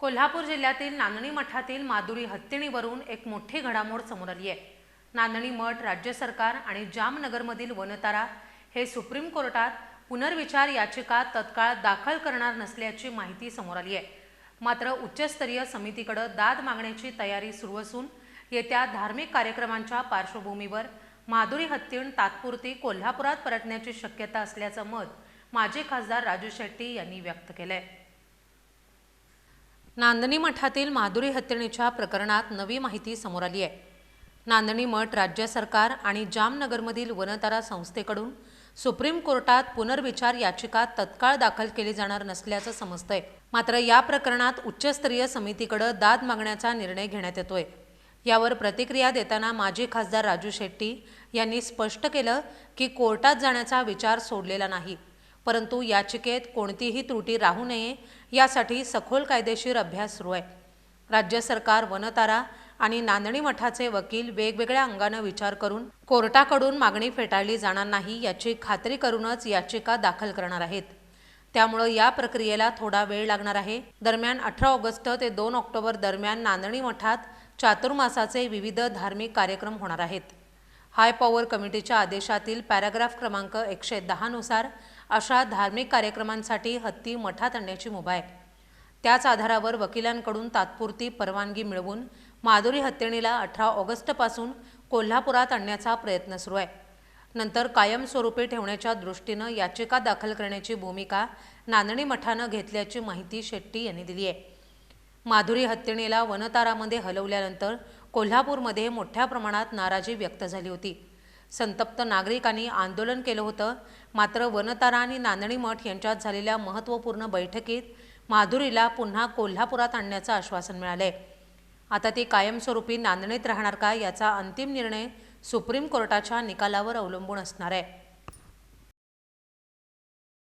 कोल्हापूर जिल्ह्यातील नांदणी मठातील माधुरी हत्तीणीवरून एक मोठी घडामोड समोर आली आहे. नांदणी मठ राज्य सरकार आणि जामनगरमधील वनतारा हे सुप्रीम कोर्टात पुनर्विचार याचिका तत्काळ दाखल करणार नसल्याची माहिती समोर आली आहे. मात्र उच्चस्तरीय समितीकडे दाद मागण्याची तयारी सुरू असून येत्या धार्मिक कार्यक्रमांच्या पार्श्वभूमीवर माधुरी हत्तीण तात्पुरती कोल्हापुरात परतण्याची शक्यता असल्याचं मत माजी खासदार राजू शेट्टी यांनी व्यक्त केलं आहे नांदणी मठातील माधुरी हत्येच्या प्रकरणात नवी माहिती समोर आली आहे. नांदणी मठ राज्य सरकार आणि जामनगरमधील वनतारा संस्थेकडून सुप्रीम कोर्टात पुनर्विचार याचिका तत्काळ दाखल केली जाणार नसल्याचं समजतंय. मात्र या प्रकरणात उच्चस्तरीय समितीकडे दाद मागण्याचा निर्णय घेण्यात येतोय. यावर प्रतिक्रिया देताना माजी खासदार राजू शेट्टी यांनी स्पष्ट केलं की कोर्टात जाण्याचा विचार सोडलेला नाही. परंतु याचिकेत कोणतीही त्रुटी राहू नये यासाठी सखोल कायदेशीर अभ्यास सुरू आहे. राज्य सरकार वनतारा आणि नांदणी मठाचे वकील वेगवेगळ्या अंगानं विचार करून कोर्टाकडून मागणी फेटाळली जाणार नाही याची खात्री करूनच याचिका दाखल करणार आहेत. त्यामुळं या प्रक्रियेला थोडा वेळ लागणार आहे. दरम्यान अठरा ऑगस्ट ते दोन ऑक्टोबर दरम्यान नांदणी मठात चातुर्मासाचे विविध धार्मिक कार्यक्रम होणार आहेत. हाय पॉवर कमिटीच्या आदेशातील पॅराग्राफ क्रमांक एकशे दहानुसार अशा धार्मिक कार्यक्रमांसाठी हत्ती मठात आणण्याची मुभा आहे. त्याच आधारावर वकिलांकडून तात्पुरती परवानगी मिळवून माधुरी हत्तीणीला अठरा ऑगस्टपासून कोल्हापुरात आणण्याचा प्रयत्न सुरू आहे. नंतर कायमस्वरूपी ठेवण्याच्या दृष्टीनं याचिका दाखल करण्याची भूमिका नांदणी मठानं घेतल्याची माहिती शेट्टी यांनी दिली आहे. माधुरी हत्तीणीला वनतारामध्ये हलवल्यानंतर कोल्हापूरमध्ये मोठ्या प्रमाणात नाराजी व्यक्त झाली होती. संतप्त नागरिकांनी आंदोलन केलं होतं. मात्र वनतारा आणि नांदणी मठ यांच्यात झालेल्या महत्त्वपूर्ण बैठकीत माधुरीला पुन्हा कोल्हापुरात आणण्याचं आश्वासन मिळालंय. आता ती कायमस्वरूपी नांदणीत राहणार का याचा अंतिम निर्णय सुप्रीम कोर्टाच्या निकालावर अवलंबून असणार आहे.